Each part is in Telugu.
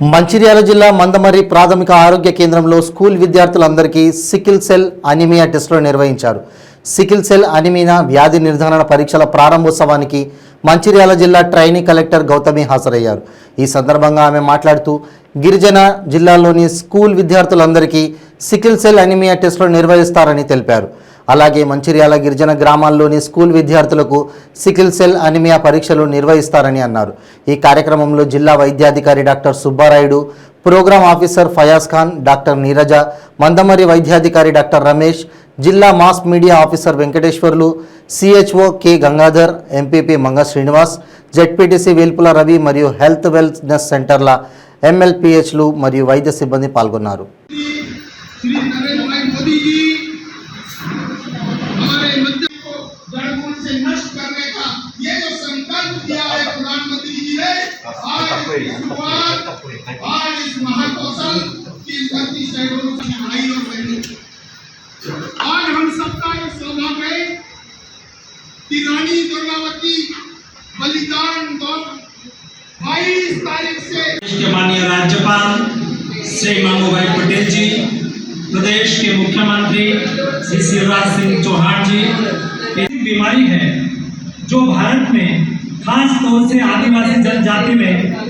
మంచిర్యాల జిల్లా మందమర్రి ప్రాథమిక ఆరోగ్య కేంద్రంలో స్కూల్ విద్యార్థులందరికీ సికిల్ సెల్ అనిమియా టెస్టులు నిర్వహించారు. సికిల్ సెల్ అనిమియా వ్యాధి నిర్ధారణ పరీక్షల ప్రారంభోత్సవానికి మంచిర్యాల జిల్లా ట్రైనీ కలెక్టర్ గౌతమి హాజరయ్యారు. ఈ సందర్భంగా ఆమె మాట్లాడుతూ గిరిజన జిల్లాలోని స్కూల్ విద్యార్థులందరికీ సికిల్ సెల్ అనిమియా టెస్టులు నిర్వహిస్తారని తెలిపారు. అలాగే మంచిర్యాల గిరిజన గ్రామాల్లోని స్కూల్ విద్యార్థులకు సికిల్ సెల్ అనిమియా పరీక్షలు నిర్వహిస్తారని అన్నారు. ఈ కార్యక్రమంలో జిల్లా వైద్యాధికారి doctor Subbarayudu programme officer Fayaz Khan doctor Neeraja Mandamarri వైద్యాధికారి డాక్టర్ రమేష్ జిల్లా mass media officer Venkateswarlu CHO K Gangadhar MPP Manga Srinivas ZPTC Velpula Ravi మరియు హెల్త్ వెల్నెస్ సెంటర్ల ఎంఎల్పిహెచ్లు మరియు వైద్య సిబ్బంది పాల్గొన్నారు. भाई बलिदान दौर के माननीय राज्यपाल श्री मामूभाई पटेल जी, प्रदेश के मुख्यमंत्री श्री शिवराज सिंह चौहान जी। ऐसी बीमारी है जो भारत में खास तौर से आदिवासी जनजाति में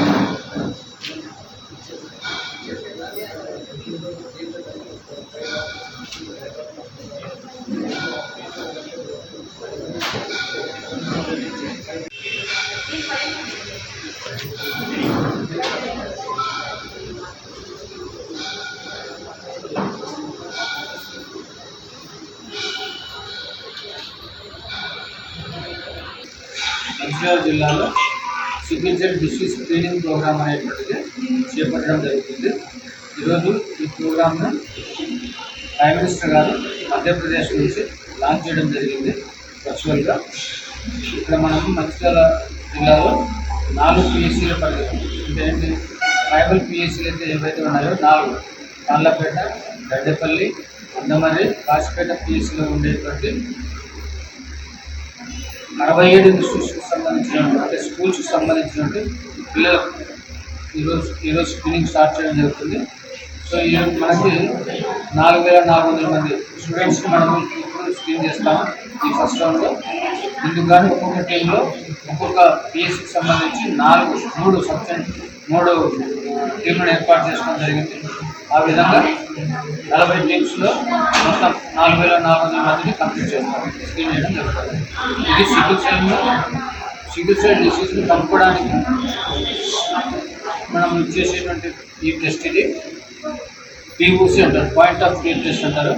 మంచిర్యాల జిల్లాలో sickle cell disease screening program అనేటువంటిది చేపట్టడం జరుగుతుంది ఈరోజు ఈ ప్రోగ్రామ్ను ప్రైమ్ మినిస్టర్ గారు మధ్యప్రదేశ్ నుంచి లాంచ్ చేయడం జరిగింది వర్చువల్గా ఇక్కడ మనం మంచిర్యాల జిల్లాలో నాలుగు పిఎస్సీల పరిధి అంటే ఏంటి? ట్రైబల్ పిఎస్సీలు అయితే ఏవైతే ఉన్నాయో నాలుగు. కాళ్ళపేట గడ్డపల్లి అందమరి కాశీపేట పిఎస్సీలో ఉండేటువంటి అరవై ఏడు ఇన్స్టిట్యూషన్కి సంబంధించినటువంటి అంటే స్కూల్స్కి సంబంధించినటువంటి పిల్లలకు ఈరోజు ఈరోజు స్క్రీనింగ్ స్టార్ట్ చేయడం జరుగుతుంది. సో ఈ మనకి నాలుగు వేల నాలుగు వందల మంది స్టూడెంట్స్కి మనం ఇప్పుడు స్క్రీన్ చేస్తాము ఈ ఫస్ట్ రౌండ్లో ఇందుకు కానీ ఒక్కొక్క టీంలో ఒక్కొక్క పిఎస్సికి సంబంధించి నాలుగు మూడు సబ్జెక్ట్ మూడు టీంలను ఏర్పాటు చేసుకోవడం జరిగింది. ఆ విధంగా నలభై టీమ్స్లో మొత్తం నాలుగు వేల నాలుగు వందల మందిని కంప్లీట్ చేస్తాం. స్క్రీన్ చేయడం జరుగుతుంది. ఇది సికిల్ సెల్ సిగ్గుల్ సెల్ డిసీజ్ని కనుక్కోవడానికి మనం చేసేటువంటి ఈ టెస్ట్ ఇది. పీఓసి అంటారు పాయింట్ ఆఫ్ కేర్ టెస్ట్ అంటారు.